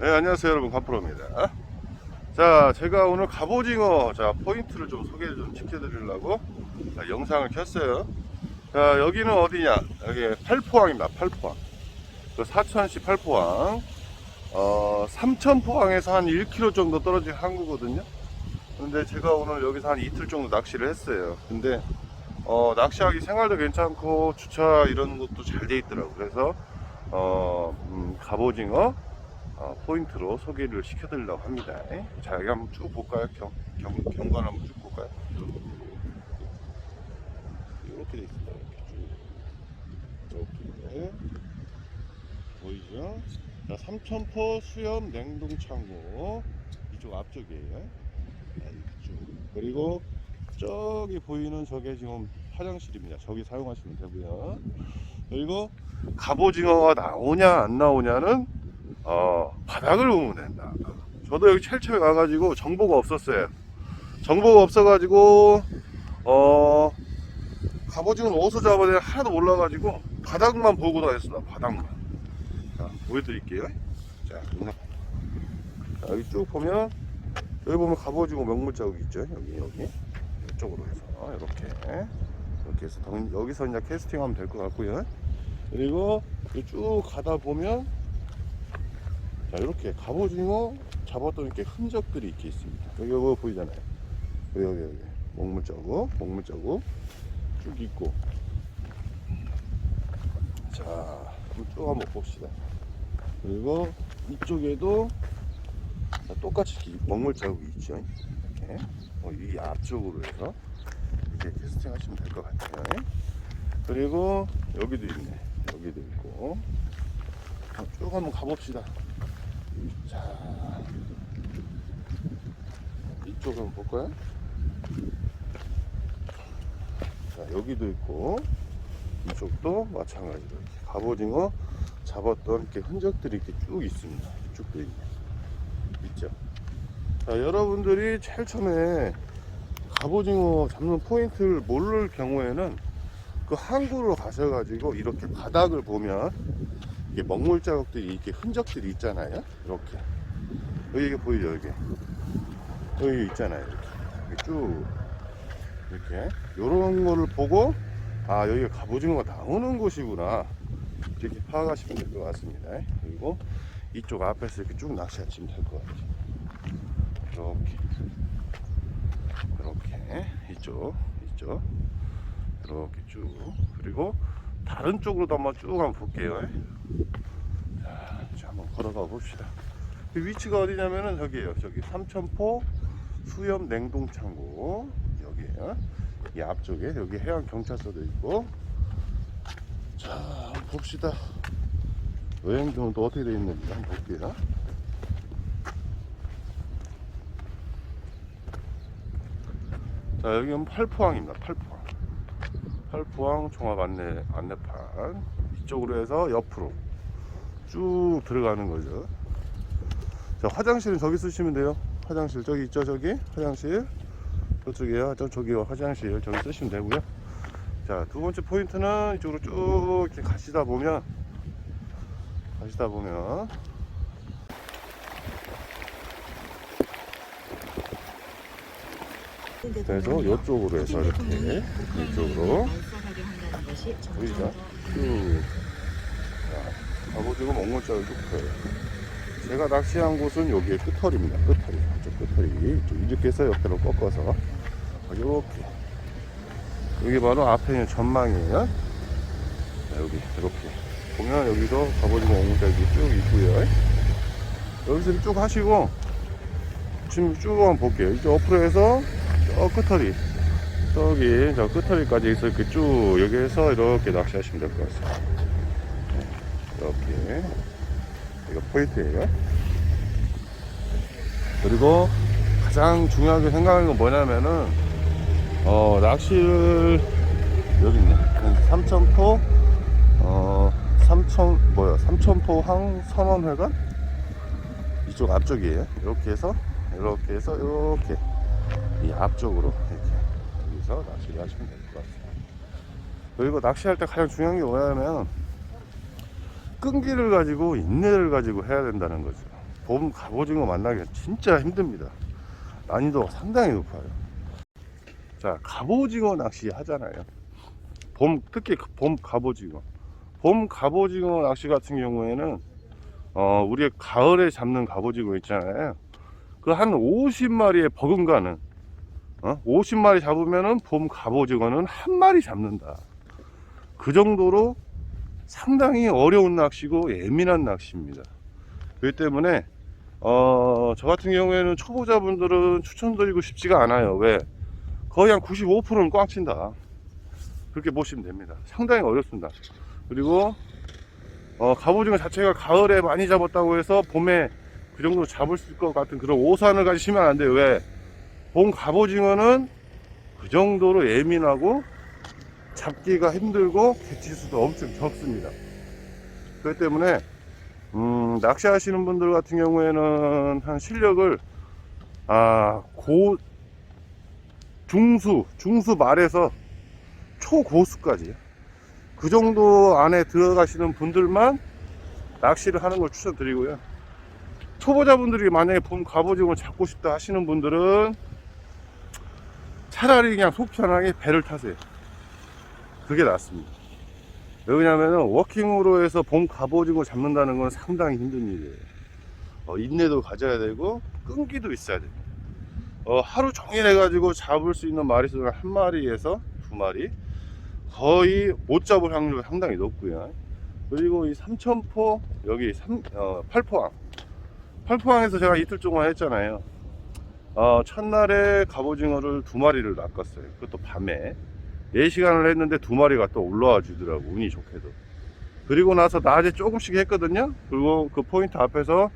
네, 안녕하세요 여러분. 간프로입니다. 자 제가 오늘 갑오징어 자 포인트를 좀 소개를 좀 시켜드리려고 자, 영상을 켰어요. 자 여기는 어디냐? 여기 팔포항입니다 팔포항. 그 사천시 팔포항. 어 삼천포항에서 한 1km 정도 떨어진 항구거든요. 근데 제가 오늘 여기서 한 이틀 정도 낚시를 했어요. 근데 어 낚시하기 생활도 괜찮고 주차 이런 것도 잘 돼 있더라고 그래서 어 음, 갑오징어 어, 포인트로 소개를 시켜드리려고 합니다. 자, 여기 한번 쭉 볼까요? 경, 경, 경관 한번 쭉 볼까요? 이렇게 돼 있습니다. 이렇게 쭉. 이렇게. 보이죠? 자, 삼천포 수염 냉동창고. 이쪽 앞쪽이에요. 자, 이쪽. 그리고 저기 보이는 저게 지금 화장실입니다. 저기 사용하시면 되고요. 그리고 갑오징어가 나오냐 안 나오냐는 어, 바닥을 보면 된다. 저도 여기 첼체에 가가지고 정보가 없었어요. 정보가 없어가지고, 어, 갑오징어는 어디서 잡아야 하나도 몰라가지고, 바닥만 보고 다녔습니다. 바닥만. 자, 보여드릴게요. 자. 자, 여기 쭉 보면, 여기 보면 갑오징어 명물 자국 있죠? 여기, 여기. 이쪽으로 해서, 이렇게. 이렇게 해서, 당- 여기서 이제 캐스팅 하면 될 것 같고요. 그리고 쭉 가다 보면, 자 이렇게 갑오징어 잡았던 이렇게 흔적들이 이렇게 있습니다. 여기 이거 보이잖아요. 여기 여기 여기. 먹물 자국 먹물 자국 쭉 있고. 자 한번 쭉 한번 봅시다. 그리고 이쪽에도 자, 똑같이 먹물 자국이 있죠. 이렇게. 어, 이 앞쪽으로 해서 이렇게 캐스팅 하시면 될 것 같아요. 그리고 여기도 있네. 여기도 있고. 자, 쭉 한번 가봅시다 자, 이쪽 한번 볼까요? 자, 여기도 있고, 이쪽도 마찬가지로 이렇게 갑오징어 잡았던 이렇게 흔적들이 이렇게 쭉 있습니다. 이쪽도 있네. 있죠? 자, 여러분들이 제일 처음에 갑오징어 잡는 포인트를 모를 경우에는 그 항구로 가셔가지고 이렇게 바닥을 보면 이게 먹물 자국들이 이렇게 흔적들이 있잖아요. 이렇게 여기 보이죠? 여기 여기 있잖아요. 이렇게, 이렇게 쭉 이렇게 이런 거를 보고 아 여기가 갑오징어가 나오는 곳이구나 이렇게 파악하시면 될 것 같습니다. 그리고 이쪽 앞에서 이렇게 쭉 낚시하시면 될 것 같아요. 이렇게 이렇게 이쪽 이쪽 이렇게 쭉 그리고 다른 쪽으로도 한번 쭉 한번 볼게요. 자, 한번 걸어가 봅시다. 그 위치가 어디냐면은 저기에요. 저기 삼천포 수염 냉동창고 여기에요. 이 앞쪽에 여기 해양 경찰서도 있고. 자, 봅시다. 여행도는 또 어떻게 돼 있는지 한번 볼게요. 자, 여기는 팔포항입니다. 팔포항. 팔포항 종합 안내 안내판 이쪽으로 해서 옆으로 쭉 들어가는 거죠. 자 화장실은 저기 쓰시면 돼요. 화장실 저기 있죠 저기 화장실 저쪽이요. 저 저기요 화장실 저기 쓰시면 되고요. 자 두 번째 포인트는 이쪽으로 쭉 이렇게 가시다 보면 가시다 보면 그래서 이쪽으로 해서 이렇게 이쪽으로 보이죠? 쭉. 자, 갑오징어 먹물자를 쭉 펴요. 제가 낚시한 곳은 여기에 끝털입니다. 끝털이. 이쪽 끝털이. 이렇게 해서 옆으로 꺾어서. 이렇게. 여기 바로 앞에 있는 전망이에요. 자, 여기, 이렇게. 보면 여기도 갑오징어 먹물자이 쭉 있고요. 여기서 쭉 하시고, 지금 쭉 한번 볼게요. 이제 해서, 저 끝털이. 저기 저 끝터리까지 해서 이렇게 쭉 여기에서 이렇게 낚시하시면 될 것 같습니다. 네, 이렇게 이거 포인트예요. 그리고 가장 중요하게 생각하는 건 뭐냐면은 어 낚시를 여기 있네. 삼천포 어 삼천 뭐야 삼천포 항 선원회관 이쪽 앞쪽이에요. 이렇게 해서 이렇게 해서 이렇게 이 앞쪽으로 이렇게 여기서 낚시를 하시면 될 것 같습니다. 그리고 낚시할 때 가장 중요한 게 뭐냐면 끈기를 가지고 인내를 가지고 해야 된다는 거죠. 봄 갑오징어 만나기가 진짜 힘듭니다. 난이도가 상당히 높아요. 자, 갑오징어 낚시 하잖아요. 봄, 특히 그봄 갑오징어. 봄 갑오징어 낚시 같은 경우에는, 어, 우리 가을에 잡는 갑오징어 있잖아요. 그 한 50마리에 버금가는, 어? 50마리 잡으면은 봄 갑오징어는 한 마리 잡는다. 그 정도로 상당히 어려운 낚시고 예민한 낚시입니다. 그렇기 때문에 어, 저 같은 경우에는 초보자분들은 추천드리고 싶지가 않아요. 왜? 거의 한 95%는 꽝 친다. 그렇게 보시면 됩니다. 상당히 어렵습니다. 그리고 어, 갑오징어 자체가 가을에 많이 잡았다고 해서 봄에 그 정도 잡을 수 있을 것 같은 그런 오산을 가지시면 안 돼요. 왜? 봄 갑오징어는 그 정도로 예민하고 잡기가 힘들고 개치수도 엄청 적습니다. 그렇기 때문에 음, 낚시하시는 분들 같은 경우에는 한 실력을 아, 고 중수, 중수 말에서 초고수까지 그 정도 안에 들어가시는 분들만 낚시를 하는 걸 추천드리고요. 초보자분들이 만약에 봄 갑오징어 잡고 싶다 하시는 분들은 차라리 그냥 속 편하게 배를 타세요. 그게 낫습니다. 왜냐면은 워킹으로 해서 봄 갑오징어 잡는다는 건 상당히 힘든 일이에요. 어, 인내도 가져야 되고 끈기도 있어야 됩니다. 어, 하루 종일 해가지고 잡을 수 있는 마리수가 한 마리에서 두 마리 거의 못 잡을 확률이 상당히 높고요. 그리고 이 삼천포 여기 삼, 어, 팔포항 팔포항에서 제가 이틀 동안 했잖아요. 어, 첫날에 갑오징어를 두 마리를 낚았어요. 그것도 밤에. 4시간을 했는데 두 마리가 또 올라와 주더라고 운이 좋게도. 그리고 나서 낮에 조금씩 했거든요. 그리고 그 포인트 앞에서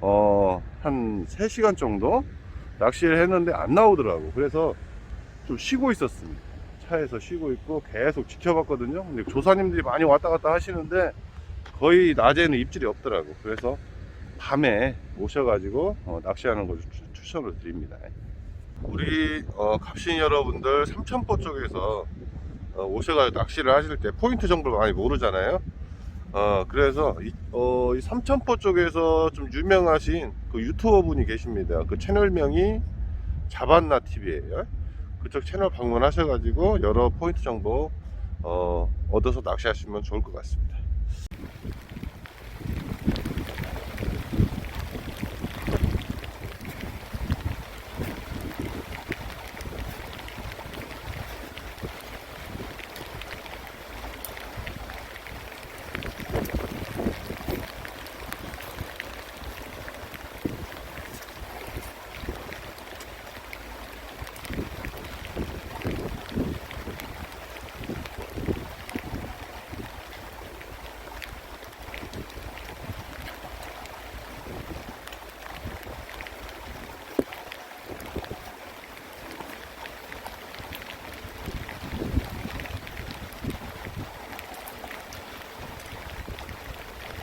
어, 한 3시간 정도 낚시를 했는데 안 나오더라고. 그래서 좀 쉬고 있었습니다. 차에서 쉬고 있고 계속 지켜봤거든요. 근데 조사님들이 많이 왔다 갔다 하시는데 거의 낮에는 입질이 없더라고. 그래서 밤에 오셔가지고 어, 낚시하는 걸 추- 추천을 드립니다 우리 어, 갑신 여러분들 삼천포 쪽에서 어, 오셔가지고 낚시를 하실 때 포인트 정보를 많이 모르잖아요. 어, 그래서 이, 어, 이 삼천포 쪽에서 좀 유명하신 그 유튜버 분이 계십니다. 그 채널명이 자반나 TV예요. 그쪽 채널 방문하셔가지고 여러 포인트 정보 어, 얻어서 낚시하시면 좋을 것 같습니다.